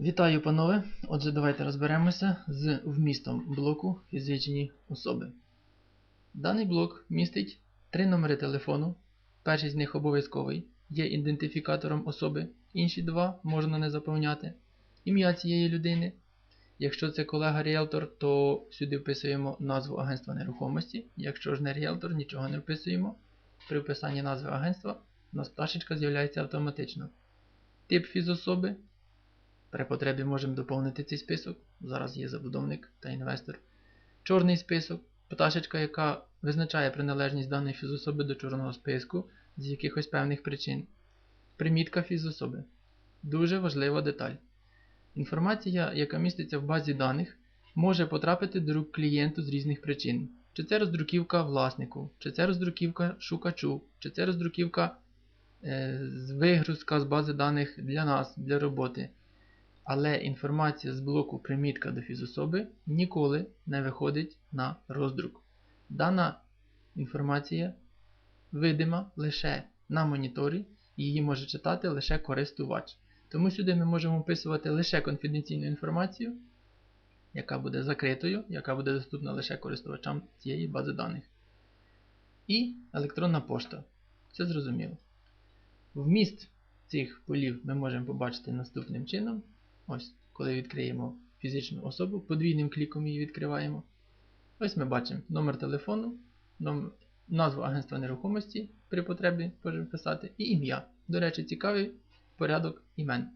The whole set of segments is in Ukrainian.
Вітаю, панове! Отже, давайте розберемося з вмістом блоку фізичні особи. Даний блок містить три номери телефону. Перший з них обов'язковий, є ідентифікатором особи, інші два можна не заповняти. Ім'я цієї людини. Якщо це колега ріелтор, то сюди вписуємо назву агентства нерухомості. Якщо ж не ріелтор, нічого не вписуємо. При вписанні назви агентства у нас пташечка з'являється автоматично. Тип фізособи. При потребі можемо доповнити цей список. Зараз є забудовник та інвестор. Чорний список пташечка, яка визначає приналежність даної фізособи до чорного списку з якихось певних причин. Примітка фізособи. Дуже важлива деталь. Інформація, яка міститься в базі даних, може потрапити до рук клієнту з різних причин. Чи це роздруківка власнику, чи це роздруківка шукачу, чи це роздруківка е, вигрузка з бази даних для нас, для роботи. Але інформація з блоку примітка до фізособи ніколи не виходить на роздрук. Дана інформація видима лише на моніторі, її може читати лише користувач. Тому сюди ми можемо вписувати лише конфіденційну інформацію, яка буде закритою, яка буде доступна лише користувачам цієї бази даних. І електронна пошта. Це зрозуміло. Вміст цих полів ми можемо побачити наступним чином. Ось, коли відкриємо фізичну особу, подвійним кліком її відкриваємо. Ось ми бачимо номер телефону, номер, назву агентства нерухомості при потребі можемо писати, і ім'я. До речі, цікавий порядок імен.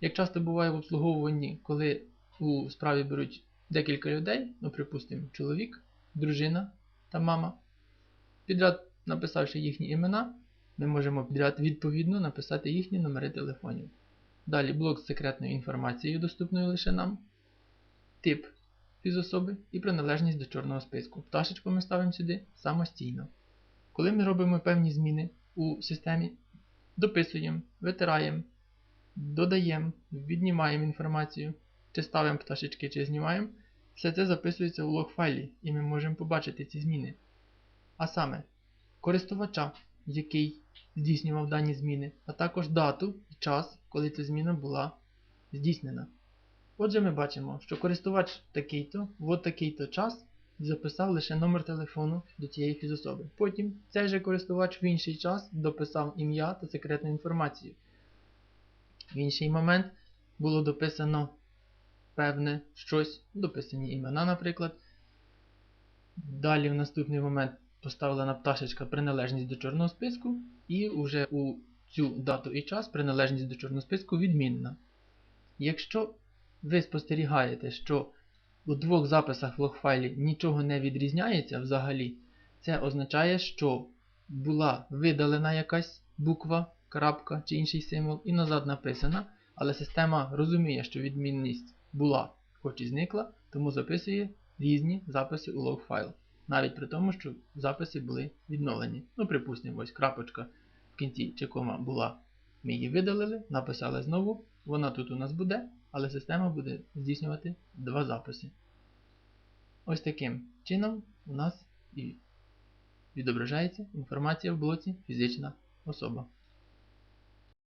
Як часто буває в обслуговуванні, коли у справі беруть декілька людей, ну, припустимо, чоловік, дружина та мама, підряд написавши їхні імена, ми можемо підряд відповідно написати їхні номери телефонів. Далі блок з секретною інформацією, доступною лише нам, тип фізособи і приналежність до чорного списку. Пташечку ми ставимо сюди самостійно. Коли ми робимо певні зміни у системі, дописуємо, витираємо, додаємо, віднімаємо інформацію, чи ставимо пташечки, чи знімаємо, все це записується у лог файлі, і ми можемо побачити ці зміни. А саме, користувача, який здійснював дані зміни, а також дату і час, коли ця зміна була здійснена. Отже, ми бачимо, що користувач такий-то, в такий-то час записав лише номер телефону до цієї фізособи. Потім цей же користувач в інший час дописав ім'я та секретну інформацію. В інший момент було дописано певне щось, дописані імена, наприклад. Далі в наступний момент поставлена пташечка приналежність до чорного списку, і вже у цю дату і час приналежність до чорного списку відмінна. Якщо ви спостерігаєте, що у двох записах в логфайлі нічого не відрізняється взагалі, це означає, що була видалена якась буква, крапка чи інший символ і назад написана, але система розуміє, що відмінність була, хоч і зникла, тому записує різні записи у логфайл. Навіть при тому, що записи були відновлені. Ну, припустимо, ось крапочка в кінці чи кома була. Ми її видалили, написали знову, вона тут у нас буде, але система буде здійснювати два записи. Ось таким чином у нас і відображається інформація в блоці фізична особа.